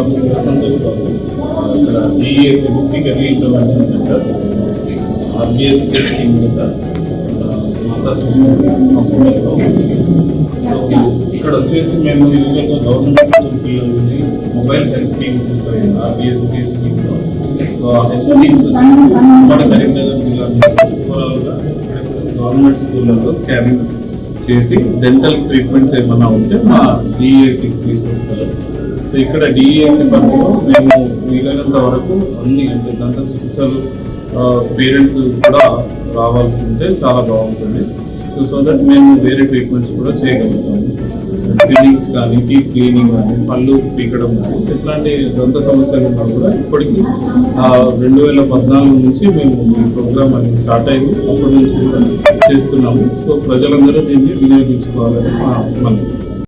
Doctor Santosh Babu. ఇక్కడ DS district early intervention centre RBSK scheme కింద మాతా శిశు హాస్పిటల్లో ఇక్కడ వచ్చేసి మేము యూజువల్గా గవర్నమెంట్ స్కూల్ పిల్లలకి మొబైల్ హెల్త్ టీమ్స్ ఉంటాయి ఆర్బిఎస్కే స్కీమ్లో సో ఆ హెల్త్ టీమ్స్ వచ్చేసి ఉమ్మడి కరీంనగర్ జిల్లా ఓవరాల్గా గవర్నమెంట్ స్కూళ్ళలో స్కానింగ్ చేసి డెంటల్ ట్రీట్మెంట్స్ ఏమన్నా ఉంటే మా డిఏసీకి తీసుకొస్తారు. సో ఇక్కడ డిఏసీ పరిధిలో మేము వీలైనంత వరకు అన్ని అంటే దంత చికిత్సలు పేరెంట్స్ కూడా రావాల్సి ఉంటే చాలా బాగుంటుంది. సో సో దట్ మేము వేరే ట్రీట్మెంట్స్ కూడా చేయగలుగుతాము. క్లీనింగ్స్ కానీ టీత్ క్లీనింగ్ కానీ పళ్ళు పీకడం కానీ ఇట్లాంటి దంత సమస్యలు ఉన్నా కూడా ఇప్పటికీ రెండు వేల పద్నాలుగు నుంచి మేము ఈ ప్రోగ్రామ్ అనేది స్టార్ట్ అయింది. అప్పటి నుంచి కూడా చేస్తున్నాము సో ప్రజలందరూ దీన్ని వినియోగించుకోవాలని మా మనం